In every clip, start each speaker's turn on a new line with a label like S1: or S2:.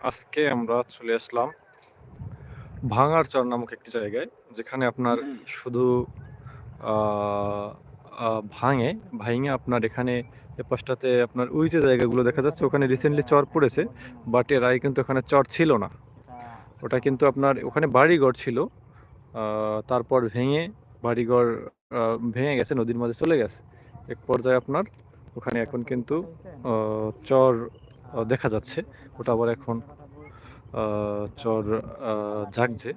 S1: আজকে আমরা চলে আসলাম ভাঙারচর নামক একটি জায়গায় যেখানে আপনার শুধু ভাঙে ভাঙে আপনার এখানে এ পাশটাতে আপনার ওই যে জায়গাগুলো দেখা যাচ্ছে ওখানে রিসেন্টলি চর পড়েছে বাট এর আগে কিন্তু ওখানে চর ছিল না। ওটা কিন্তু আপনার ওখানে বাড়িঘর ছিল তারপর ভেঙে বাড়িঘর ভেঙে গেছে নদীর মাঝে চলে গেছে। এক পর্যায়ে আপনার ওখানে এখন কিন্তু চর দেখা যাচ্ছে। ওটা আবার এখন চর জাগছে।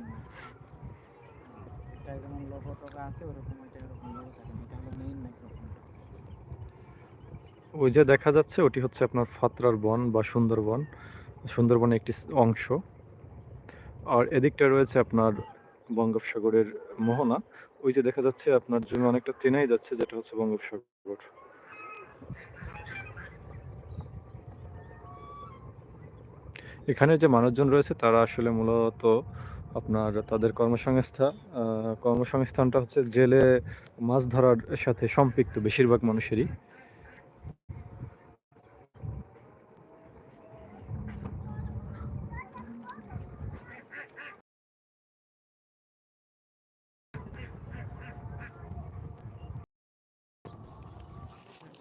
S1: ওই যে দেখা যাচ্ছে ওটি হচ্ছে আপনার ফাতরার বন বা সুন্দরবন। সুন্দরবনের একটি অংশ। আর এদিকটা রয়েছে আপনার বঙ্গোপসাগরের মোহনা। ওই যে দেখা যাচ্ছে আপনার জমি অনেকটা চেনাই যাচ্ছে যেটা হচ্ছে বঙ্গোপসাগর। এখানে যে মানুষজন রয়েছে, তারা আসলে মূলত আপনার তাদের কর্মসংস্থা কর্মসংস্থানটা হচ্ছে জেলে মাছ ধরার সাথে সম্পৃক্ত বেশিরভাগ মানুষেরই।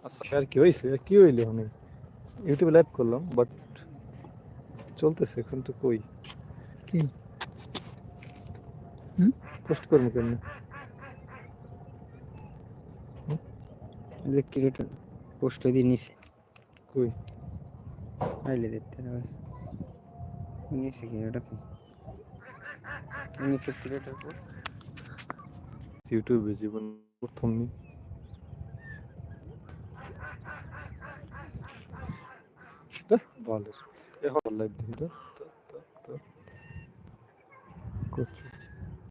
S1: আচ্ছা আর কি হয়েছে কি হইল? মানে ইউটিউবে লাইভ করলাম বাট চলতেছে এখন তো কই?
S2: কি?
S1: পোস্ট করব কেন
S2: যে ক্রিয়েটর পোস্ট দিয়ে নিছে।
S1: কই?
S2: আইলে দেখতে হবে। নিছে কি এটা কি? নিছে ক্রিয়েটর পোস্ট?
S1: ইউটিউবে জীবন প্রথম নি ভালো এখন লাইভ দেখি তো। করছি?